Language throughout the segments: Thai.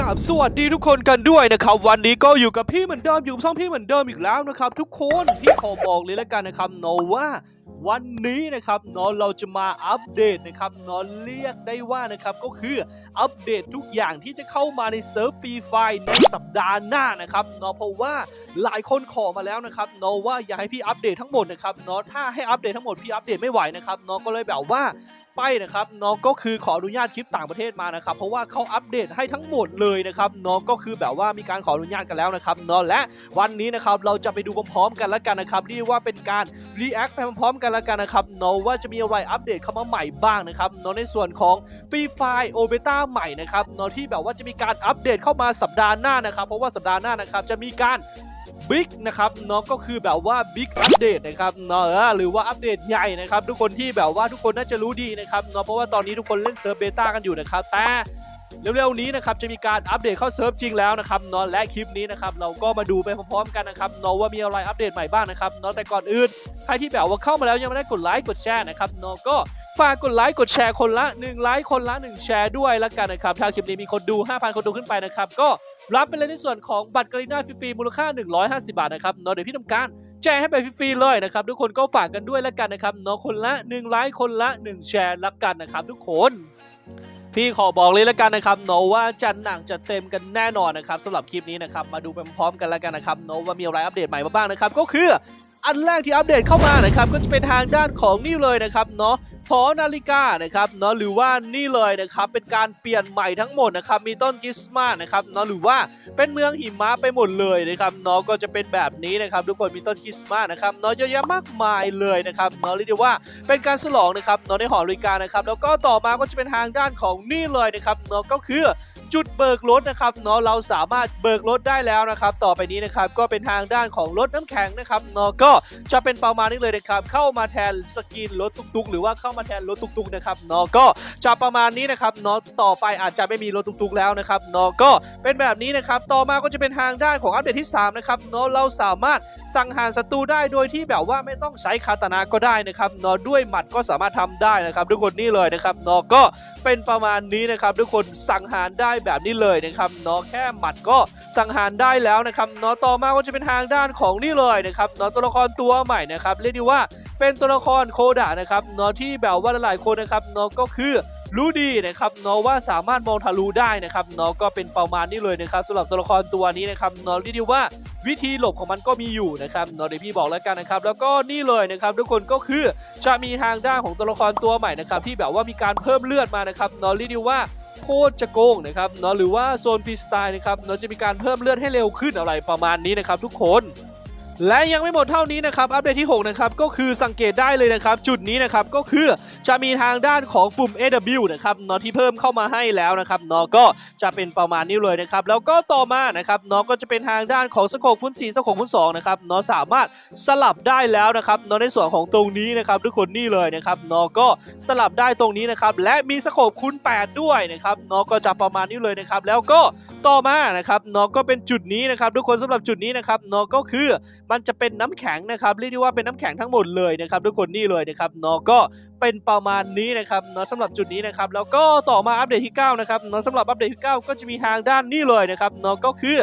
กับสวัสดีทุกคนกันด้วยนะครับวันนี้ก็อยู่กับพี่เหมือนเดิมอยู่ช่องพี่เหมือนเดิมอีกแล้วนะครับ ทุกคนพี่ขอบอกเลยแล้วกันนะครับโนว่า วันนี้นะครับเนอะเราจะมาอัปเดตนะครับเนอะเรียกได้ว่านะครับก็คืออัปเดตทุกอย่างที่จะเข้ามาในเซิร์ฟฟรีไฟในสัปดาห์หน้านะครับเนอะเพราะว่าหลายคนขอมาแล้วนะครับเนอะว่าอยากให้พี่อัปเดตทั้งหมดนะครับเนอะถ้าให้อัปเดตทั้งหมดพี่อัปเดตไม่ไหวนะครับเนอะก็เลยแบบว่าไปนะครับน้องก็คือขออนุญาตคลิปต่างประเทศมานะครับเพราะว่าเขาอัปเดตให้ทั้งหมดเลยนะครับน้องก็คือแบบว่ามีการขออนุญาตกันแล้วนะครับเนาะและวันนี้นะครับเราจะไปดูพร้อมๆกันแล้วกันนะครับเรียกว่าเป็นการรีแอคไปพร้อมๆกันแล้วกันนะครับเนาะว่าจะมีอะไรอัปเดตเข้ามาใหม่บ้างนะครับเนาะในส่วนของฟรีไฟโอเบต้าใหม่นะครับเนาะที่แบบว่าจะมีการอัปเดตเข้ามาสัปดาห์หน้านะครับเพราะว่าสัปดาห์หน้านะครับจะมีการบิ๊กนะครับเนาะก็คือแบบว่าบิ๊กอัปเดตนะครับเนาะหรือว่าอัปเดตใหญ่นะครับ ทุกคนที่แบบว่าทุกคนน่าจะรู้ดีนะครับเนาะเพราะว่าตอนนี้ทุกคนเล่นเซิร์ฟเบต้ากันอยู่นะครับแต่ เร็วๆนี้นะครับจะมีการอัปเดตเข้าเซิร์ฟจริงแล้วนะครับนาะและคลิปนี้นะครับเราก็มาดูไปพร้อมๆกันนะครับนาะว่ามีอะไรอัปเดตใหม่บ้างนะครับนาะแต่ก่อนอื่นใครที่แบบว่าเข้ามาแล้วยังไม่ได้กดไลค์กดแชร์นะครับนาะก็ฝากกดไลค์กดแชร์คนละ1ไลค์คนละ 1 แชร์ด้วยละกันนะครับถ้าคลิปนี้มีคนดู 5,000 คนดูขึ้นไปนะครับก็รับไปเลยในส่วนของบัตรกรีน่าฟรีมูลค่า 150 บาทนะครับเนาะเดี๋ยวพี่ทำการแจกให้ไปฟรีๆเลยนะครับทุกคนก็ฝากกันด้วยล้วกันนะครับเนาะคนละ1ไลค์คนละ 1 แชร์ละกันนะครับทุกคน พี่ขอบอกเลยแล้วกันนะครับโนว่าจัดหนังจะเต็มกันแน่นอนนะครับสำหรับคลิปนี้นะครับมาดูไปพร้อมกันแล้วกันนะครับโนว่ามีอะไรอัปเดตใหม่มาบ้างนะครับก็คืออันแรกที่อัปเดตเข้ามานะครับก็จะเป็นทางด้านของนี่เลยนะครับเนาะ หอนาฬิกานะครับเนาะหรือว่านี่เลยนะครับเป็นการเปลี่ยนใหม่ทั้งหมดนะครับมีต้นคริสต์มาสนะครับเนาะหรือว่าเป็นเมืองหิมะไปหมดเลยนะครับเนาะก็จะเป็นแบบนี้นะครับทุกคนมีต้นคริสต์มาสนะครับเนาะเยอะแยะมากมายเลยนะครับเนาะเรียกได้ว่าเป็นการฉลองนะครับเนาะในหอนาฬิกานะครับแล้วก็ต่อมาก็จะเป็นทางด้านของนี่เลยนะครับเนาะก็คือ จุดเบิกรถนะครับเนาะเราสามารถเบิกรถได้แล้วนะครับ ต่อไปนี้นะครับก็เป็นทางด้านของรถน้ำแข็งนะครับเนาะก็จะเป็นประมาณนี้เลยนะครับ เข้ามาแทนสกินรถตุกๆ หรือว่าเข้ามาแทนรถตุกๆนะครับเนาะก็จะประมาณนี้นะครับเนาะต่อไปอาจจะไม่มีรถตุกๆแล้วนะครับเนาะก็เป็นแบบนี้นะครับ ต่อมาก็จะเป็นทางด้านของอัปเดตที่3นะครับเนาะเราสามารถสังหารศัตรูได้โดยที่แบบว่าไม่ต้องใช้คาตานาก็ได้นะครับเนาะด้วยหมัดก็สามารถทำได้นะครับ ทุกคนนี่เลยนะครับเนาะก็เป็นประมาณนี้นะครับ ทุกคนสังหารได้แบบนี้เลยนะครับเนาะแค่หมัดก็สังหารได้แล้วนะครับเนาะต่อมาก็จะเป็นทางด้านของนี่เลยนะครับเนาะตัวละครตัวใหม่นะครับเรียกได้ว่าเป็นตัวละครโคดะนะครับเนาะที่แบบว่าหลายๆคนนะครับเนาะก็คือรู้ดีนะครับเนาะว่าสามารถมองทะลุได้นะครับเนาะก็เป็นประมาณนี้เลยนะครับสำหรับตัวละครตัวนี้นะครับเนาะเรียกได้ว่าวิธีหลบของมันก็มีอยู่นะครับเนาะเดี๋ยวพี่บอกแล้วกันนะครับ แล้วก็นี่เลยนะครับ ทุกคนก็คือจะมีทางด้านของตัวละครตัวใหม่นะครับที่แบบว่ามีการเพิ่มเลือดมานะครับเนาะเรียกได้ว่า โคตรจะโกงนะครับเนาะหรือว่าโซนฟรีสไตล์นะครับเนาะจะมีการเพิ่มเลือดให้เร็วขึ้นอะไรประมาณนี้นะครับทุกคน และยังไม่หมดเท่านี้นะครับ อัปเดตที่ 6 นะครับ ก็คือสังเกตได้เลยนะครับ จุดนี้นะครับ ก็คือจะมีทางด้านของปุ่ม AW นะครับเนาะที่เพิ่มเข้ามาให้แล้วนะครับเนาะก็จะเป็นประมาณนี้เลยนะครับ แล้วก็ต่อมานะครับเนาะก็จะเป็นทางด้านของสโคปพุ่นสีสโคปพุ่นสองนะครับเนาะสามารถสลับได้แล้วนะครับเนาะในส่วนของตรงนี้นะครับทุกคนนี่เลยนะครับเนาะก็สลับได้ตรงนี้นะครับ และมีสโคปคูณ8 ด้วยนะครับเนาะก็จะประมาณนี้เลยนะครับ แล้วก็ต่อมานะครับเนาะก็เป็นจุดนี้นะครับ ทุกคนสำหรับจุดนี้นะครับเนาะก็คือมันจะเป็นน้ำแข็งนะครับเรียกได้ว่าเป็นน้ำแข็งทั้งหมดเลยนะครับทุกคนนี่เลยนะครับเนาะก็เป็นประมาณนี้นะครับเนาะสำหรับจุดนี้นะครับแล้วก็ต่อมาอัปเดตที่9นะครับเนาะสำหรับอัปเดตที่ 9 ก็จะมีทางด้านนี้เลยนะครับเนาะก็คือ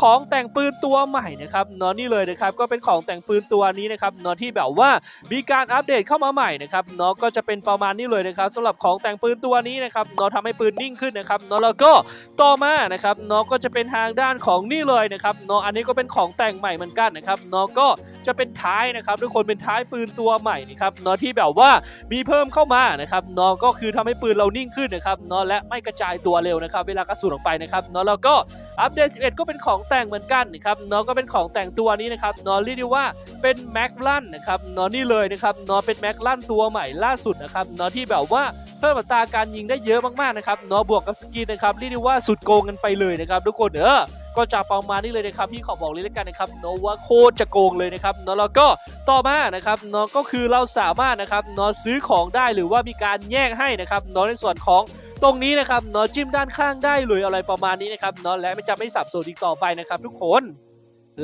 ของแต่งปืนตัวใหม่นะครับเนาะนี่เลยนะครับก็เป็นของแต่งปืนตัวนี้นะครับเนาะที่แบบว่ามีการอัปเดตเข้ามาใหม่นะครับเนาะก็จะเป็นประมาณนี้เลยนะครับสำหรับของแต่งปืนตัวนี้นะครับเนาะทำให้ปืนนิ่งขึ้นนะครับเนาะแล้วก็ต่อมานะครับเนาะก็จะเป็นทางด้านของนี่เลยนะครับเนาะอันนี้ก็เป็นของแต่งใหม่เหมือนกันนะครับเนาะก็จะเป็นท้ายนะครับทุกคนเป็นท้ายปืนตัวใหม่นะครับเนาะที่แบบว่ามีเพิ่มเข้ามานะครับเนาะก็คือทำให้ปืนเรานิ่งขึ้นนะครับเนาะและไม่กระจายตัวเร็วนะครับ เวลากระสุนออกไปนะครับเนาะแล้วก็ อัปเดต 11 ก็เป็นของแต่งเหมือนกันนะครับเนาะก็เป็นของแต่งตัวนี้นะครับเนาะเรียกได้ว่าเป็นแม็กลันนะครับเนาะนี่เลยนะครับเนาะเป็นแม็กลันตัวใหม่ล่าสุดนะครับเนาะที่แบบว่าเพิ่มอัตราการยิงได้เยอะมากๆนะครับเนาะบวกกับสกินนะครับเรียกได้ว่าสุดโกงกันไปเลยนะครับทุกคนเออก็จะประมาณนี้เลยนะครับพี่ขอบอกเลยแล้วกันนะครับเนาะว่าโคตรจะโกงเลยนะครับเนาะแล้วก็ต่อมานะครับเนาะก็คือเราสามารถนะครับเนาะซื้อของได้หรือว่ามีการแยกให้นะครับเนาะในส่วนของ ตรงนี้นะครับเนาะจิ้มด้านข้างได้เลยอะไรประมาณนี้นะครับเนาะและไม่จะไม่สับสนอีกต่อไปนะครับทุกคน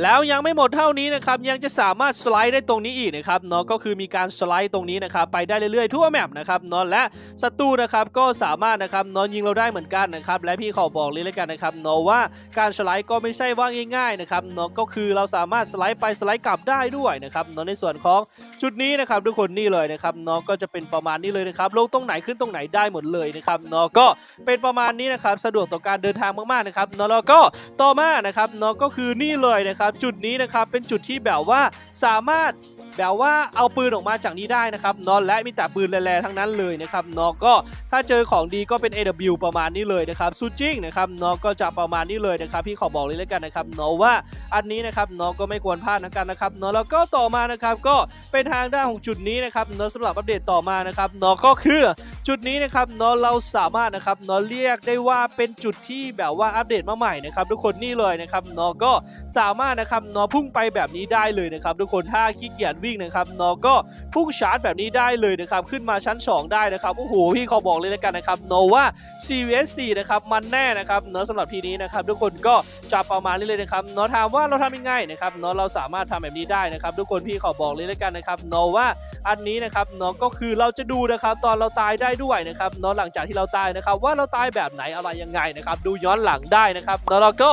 แล้วยังไม่หมดเท่านี้นะครับยังจะสามารถสไลด์ได้ตรงนี้อีกนะครับเนาะก็คือมีการสไลด์ตรงนี้นะครับไปได้เรื่อยๆทั่วแมปนะครับเนาะและศัตรูนะครับก็สามารถนะครับเนาะยิงเราได้เหมือนกันนะครับและพี่ขอบอกเลยแล้วกันนะครับเนาะว่าการสไลด์ก็ไม่ใช่ว่าง่ายๆนะครับเนาะก็คือเราสามารถสไลด์ไปสไลด์กลับได้ด้วยนะครับเนาะในส่วนของจุดนี้นะครับทุกคนนี่เลยนะครับเนาะก็จะเป็นประมาณนี้เลยนะครับลงตรงไหนขึ้นตรงไหนได้หมดเลยนะครับเนาะก็เป็นประมาณนี้นะครับสะดวกต่อการเดินทางมากๆนะครับเนาะแล้วก็ต่อมานะครับเนาะก็คือนี่เลยนะครับ จุดนี้นะครับเป็นจุดที่แบบว่าสามารถ แบบว่าเอาปืนออกมาจากนี้ได้นะครับนาะและมีแต่ปืนแร่ๆทั้งนั้นเลยนะครับนาะก็ถ้าเจอของดีก็เป็น AW ประมาณนี้เลยนะครับซูจิ้งนะครับนาะก็จะประมาณนี้เลยนะครับพี่ขอบอกเลยแล้วกันนะครับนาะว่าอันนี้นะครับนาะก็ไม่ควรพลาดนะกันนะครับนาะแล้วก็ต่อมานะครับก็เป็นทางด้านของจุดนี้นะครับนาะสำหรับอัปเดตต่อมานะครับนาะก็คือจุดนี้นะครับนาะเราสามารถนะครับนาะเรียกได้ว่าเป็นจุดที่แบบว่าอัปเดตมาใหม่นะครับทุกคนนี่เลยนะครับนาะก็สามารถนะครับนาะพุ่งไปแบบนี้ได้เลยนะครับทุกคนถ้าขี้เกียจวิงนะครับเนาะก็พุ่งชาร์จแบบนี้ได้เลยนะครับขึ้นมาชั้น 2 ได้นะครับโอ้โหพี่ขอบอกเลยแล้วกันนะครับเนาะว่า CVS4 นะครับมันแน่นะครับเนาะสำหรับทีนี้นะครับทุกคนก็จะประมาณนี้เลยนะครับเนาะถามว่าเราทำยังไงนะครับเนาะเราสามารถทำแบบนี้ได้นะครับ ทุกคนพี่ขอบอกเลยแล้วกันนะครับเนาะว่าอันนี้นะครับเนาะก็คือเราจะดูนะครับตอนเราตายได้ด้วยนะครับเนาะหลังจากที่เราตายนะครับว่าเราตายแบบไหนอะไรยังไงนะครับดูย้อนหลังได้นะครับเนาะแล้วก็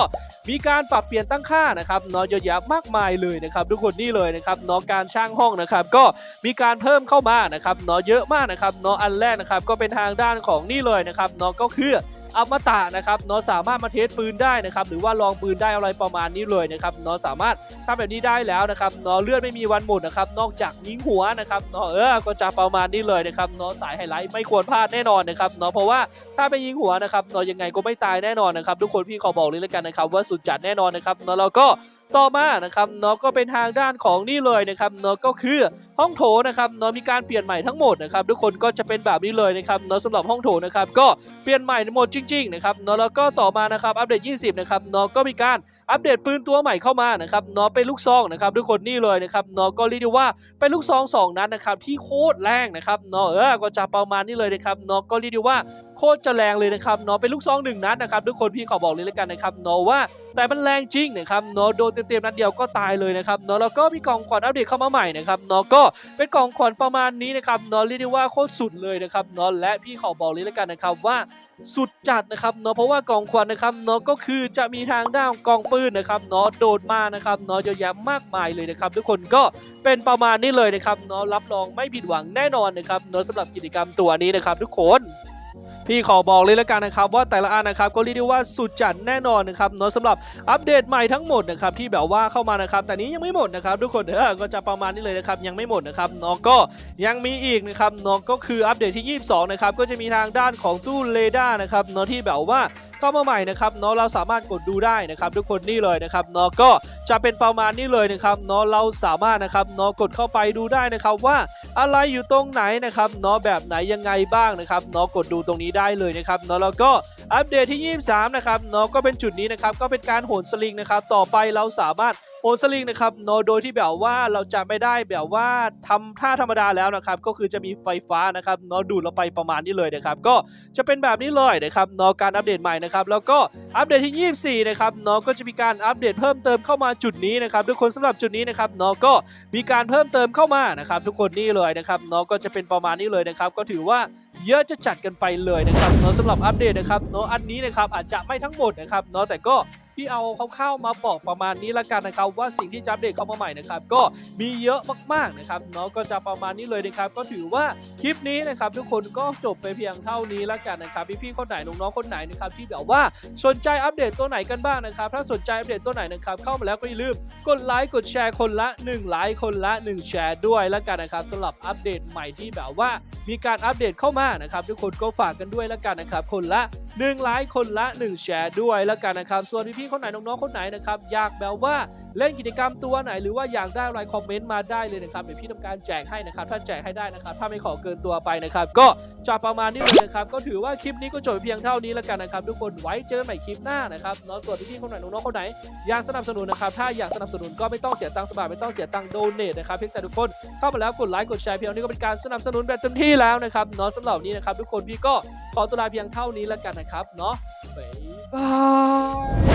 มีการปรับเปลี่ยนตั้งค่านะครับเนาะเยอะแยะมากมายเลยนะครับทุกคนนี่เลยนะครับเนาะการช่างห้องนะครับก็มีการเพิ่มเข้ามานะครับเนาะเยอะมากนะครับเนาะอันแรกนะครับก็เป็นทางด้านของนี่เลยนะครับเนาะก็คือ อมตะนะครับเนาะสามารถมาเทสปืนได้นะครับหรือว่าลองปืนได้อะไรประมาณนี้เลยนะครับเนาะสามารถทำแบบนี้ได้แล้วนะครับเนาะเลือดไม่มีวันหมดนะครับนอกจากยิงหัวนะครับเนาะเออก็จะประมาณนี้เลยนะครับเนาะสายไฮไลท์ไม่ควรพลาดแน่นอนนะครับเนาะเพราะว่าถ้าไปยิงหัวนะครับเนาะยังไงก็ไม่ตายแน่นอนนะครับทุกคนพี่ขอบอกเลยแล้วกันนะครับว่าสุดจัดแน่นอนนะครับเนาะแล้วก็ ต่อมานะครับเนาะก็เป็นทางด้านของนี่เลยนะครับเนาะก็คือห้องโถนะครับเนาะมีการเปลี่ยนใหม่ทั้งหมดนะครับทุกคนก็จะเป็นแบบนี้เลยนะครับเนาะสำหรับห้องโถนะครับก็เปลี่ยนใหม่หมดจริงๆนะครับเนาะแล้วก็ต่อมานะครับอัปเดต 20นะครับเนาะก็มีการอัปเดตปืนตัวใหม่เข้ามานะครับเนาะเป็นลูกซองนะครับทุกคนนี่เลยนะครับเนาะก็เรียกได้ว่าเป็นลูกซองสองนัดนะครับที่โคตรแรงนะครับเนาะเออก็จะประมาณนี้เลยนะครับเนาะก็เรียกได้ว่าโคตรจะแรงเลยนะครับเนาะเป็นลูกซองหนึ่งนัดนะครับทุกคนพี่ขอบอกเลยแล้วกันนะครับเนาะว่าแต่มันแรงจริงนะครับเนาะโดนเต็มๆนัดเดียวก็ตายเลยนะครับเนาะแล้วก็มีกล่องขวัญอัปเดตเข้ามาใหม่นะครับเนาะก็เป็นกล่องขวัญประมาณนี้นะครับเนาะเรียกได้ว่าโคตรสุดเลยนะครับเนาะและพี่ขอบอกเลยแล้วกันนะครับว่าสุดจัดนะครับเนาะเพราะว่ากล่องควันนะครับเนาะก็คือจะมีทางด้านของกองปืนนะครับเนาะโดดมานะครับเนาะเยอะแยะมากมายเลยนะครับทุกคนก็เป็นประมาณนี้เลยนะครับเนาะรับรองไม่ผิดหวังแน่นอนนะครับเนาะสำหรับกิจกรรมตัวนี้นะครับทุกคน พี่ขอบอกเลยแล้วกันนะครับว่าแต่ละอันนะครับก็เรียกได้ว่าสุดจัดแน่นอนนะครับเนาะสำหรับอัปเดตใหม่ทั้งหมดนะครับที่แบบว่าเข้ามานะครับแต่นี้ยังไม่หมดนะครับทุกคนเออก็จะประมาณนี้เลยนะครับยังไม่หมดนะครับเนาะก็ยังมีอีกนะครับเนาะก็คืออัปเดตที่ 22นะครับก็จะมีทางด้านของตู้เรดาร์นะครับเนาะที่แบบว่า เข้ามาใหม่นะครับเนาะเราสามารถกดดูได้นะครับทุกคนนี่เลยนะครับเนาะก็จะเป็นประมาณนี้เลยนะครับเนาะเราสามารถนะครับเนาะกดเข้าไปดูได้นะครับว่าอะไรอยู่ตรงไหนนะครับเนาะแบบไหนยังไงบ้างนะครับเนาะกดดูตรงนี้ได้เลยนะครับเนาะแล้วก็อัปเดตที่ 23 นะครับเนาะก็เป็นจุดนี้นะครับก็เป็นการโหนสลิงนะครับต่อไปเราสามารถ โอนสลิงนะครับเนโดยที่แบบว่าเราจะไม่ได้แบบว่าทำท่าธรรมดาแล้วนะครับก็คือจะมีไฟฟ้านะครับเนาะดูดเราไปประมาณนี้เลยนะครับก็จะเป็นแบบนี้เลยนะครับเนาะการอัปเดตใหม่นะครับแล้วก็อัปเดตที่ 24นะครับเนาะก็จะมีการอัปเดตเพิ่มเติมเข้ามาจุดนี้นะครับทุกคนสำหรับจุดนี้นะครับเนาะก็มีการเพิ่มเติมเข้ามานะครับทุกคนนี่เลยนะครับเนาะก็จะเป็นประมาณนี้เลยนะครับก็ถือว่าเยอะจะจัดกันไปเลยนะครับเนาะสำหรับอัปเดตนะครับเนาะอันนี้นะครับอาจจะไม่ทั้งหมดนะครับเนาะแต่ก็ พี่เอาคร่าวๆมาบอกประมาณนี้ละกันนะครับว่าสิ่งที่จะอัปเดตเข้ามาใหม่นะครับก็มีเยอะมากๆนะครับเนาะก็จะประมาณนี้เลยนะครับ ก็ถือว่าคลิปนี้นะครับทุกคนก็จบไปเพียงเท่านี้ละกันนะครับพี่ๆคนไหนน้องๆคนไหนนะครับที่แบบว่าสนใจอัปเดตตัวไหนกันบ้างนะครับ ถ้าสนใจอัปเดตตัวไหนนะครับเข้ามาแล้วก็อย่าลืมกดไลค์กดแชร์คนละ1ไลค์คนละ 1 แชร์ด้วยแล้วกันนะครับสำหรับอัปเดตใหม่ที่แบบว่ามีการอัปเดตเข้ามานะครับทุกคนก็ฝากกันด้วยแล้วกันนะครับคนละ1ไลค์คนละ 1 แชร์ด้วยล้วกันนะครับส่วนพี่ๆคนไหนน้องๆคนไหนนะครับอยากแบบว่าเล่นกิจกรรมตัวไหนหรือว่าอยากได้อะไรคอมเมนต์มาได้เลยนะครับเดี๋ยวพี่ทำการแจกให้นะครับถ้าแจกให้ได้นะครับ ถ้าไม่ขอเกินตัวไปนะครับ ก็จะประมาณนี้เลยนะครับก็ถือว่าคลิปนี้ก็จบเพียงเท่านี้แล้วกันนะครับทุกคนไว้เจอกันใหม่คลิปหน้านะครับเนาะส่วนพี่ๆคนไหนน้องๆคนไหนอยากสนับสนุนนะครับถ้าอยากสนับสนุนก็ไม่ต้องเสียตังค์สบายไม่ต้องเสียตังค์โดเนทนะครับเพียงแต่ทุกคนเข้ามาแล้วกดไลค์กดแชร์เพียงนี้ก็เป็นการสนับสนุนแบบเต็มที่แล้วนะครับเนาะสำหรับนนี้นะครับทุกคนพี่ก็ขอตัวลาเพียงเท่านี้แล้วกันนะครับเนาะบ๊ายบาย